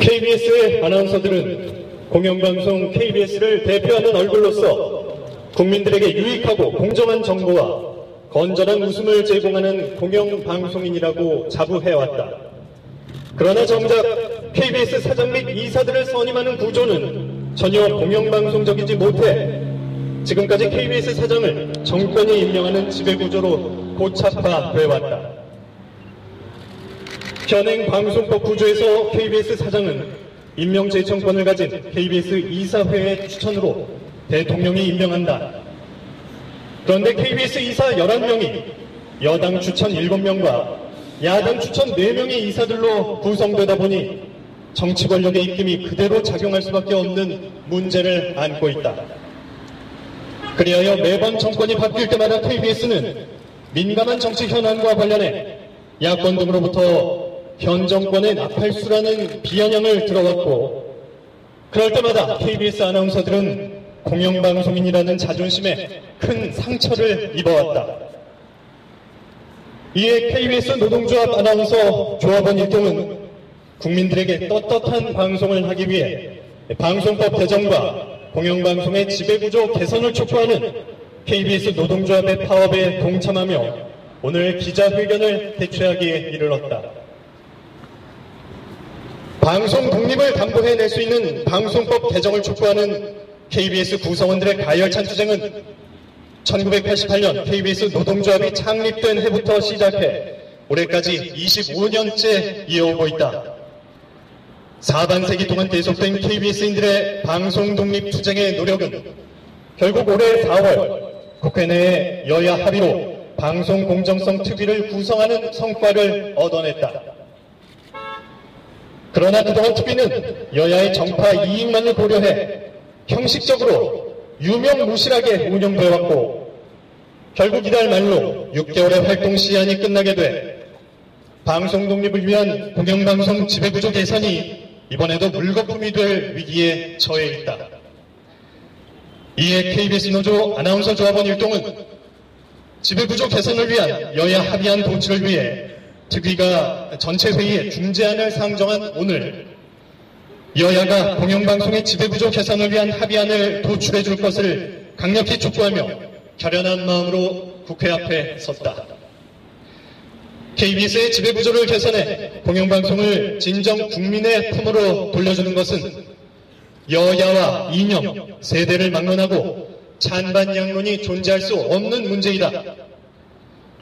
KBS의 아나운서들은 공영방송 KBS를 대표하는 얼굴로서 국민들에게 유익하고 공정한 정보와 건전한 웃음을 제공하는 공영방송인이라고 자부해왔다. 그러나 정작 KBS 사장 및 이사들을 선임하는 구조는 전혀 공영방송적이지 못해 지금까지 KBS 사장을 정권이 임명하는 지배구조로 고착화돼 왔다. 현행 방송법 구조에서 KBS 사장은 임명제청권을 가진 KBS 이사회의 추천으로 대통령이 임명한다. 그런데 KBS 이사 11명이 여당 추천 7명과 야당 추천 4명의 이사들로 구성되다 보니 정치 권력의 입김이 그대로 작용할 수밖에 없는 문제를 안고 있다. 그리하여 매번 정권이 바뀔 때마다 KBS는 민감한 정치 현안과 관련해 야권 등으로부터 현 정권의 나팔수라는 비아냥을 들어왔고 그럴 때마다 KBS 아나운서들은 공영방송인이라는 자존심에 큰 상처를 입어왔다. 이에 KBS 노동조합 아나운서 조합원 일동은 국민들에게 떳떳한 방송을 하기 위해 방송법 개정과 공영방송의 지배구조 개선을 촉구하는 KBS 노동조합의 파업에 동참하며 오늘 기자회견을 개최하기에 이르렀다. 방송 독립을 담보해낼 수 있는 방송법 개정을 촉구하는 KBS 구성원들의 가열찬 투쟁은 1988년 KBS 노동조합이 창립된 해부터 시작해 올해까지 25년째 이어오고 있다. 사반세기 동안 계속된 KBS인들의 방송 독립 투쟁의 노력은 결국 올해 4월 국회 내 여야 합의로 방송 공정성 특위를 구성하는 성과를 얻어냈다. 그러나 그동안 TV는 여야의 정파 이익만을 고려해 형식적으로 유명무실하게 운영되어 왔고 결국 이달 말로 6개월의 활동 시한이 끝나게 돼 방송 독립을 위한 공영방송 지배구조 개선이 이번에도 물거품이 될 위기에 처해 있다. 이에 KBS 노조 아나운서 조합원 일동은 지배구조 개선을 위한 여야 합의안 도출을 위해 특위가 전체 회의에 중재안을 상정한 오늘 여야가 공영방송의 지배구조 개선을 위한 합의안을 도출해 줄 것을 강력히 촉구하며 결연한 마음으로 국회 앞에 섰다. KBS의 지배구조를 개선해 공영방송을 진정 국민의 품으로 돌려주는 것은 여야와 이념, 세대를 막론하고 찬반 양론이 존재할 수 없는 문제이다.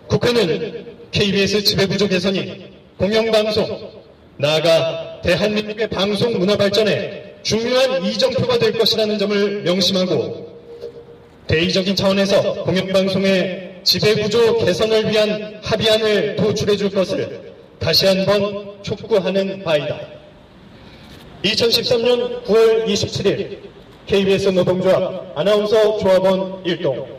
국회는 KBS 지배구조 개선이 공영방송, 나아가 대한민국의 방송 문화 발전에 중요한 이정표가 될 것이라는 점을 명심하고 대의적인 차원에서 공영방송의 지배구조 개선을 위한 합의안을 도출해 줄 것을 다시 한번 촉구하는 바이다. 2013년 9월 27일 KBS 노동조합 아나운서 조합원 일동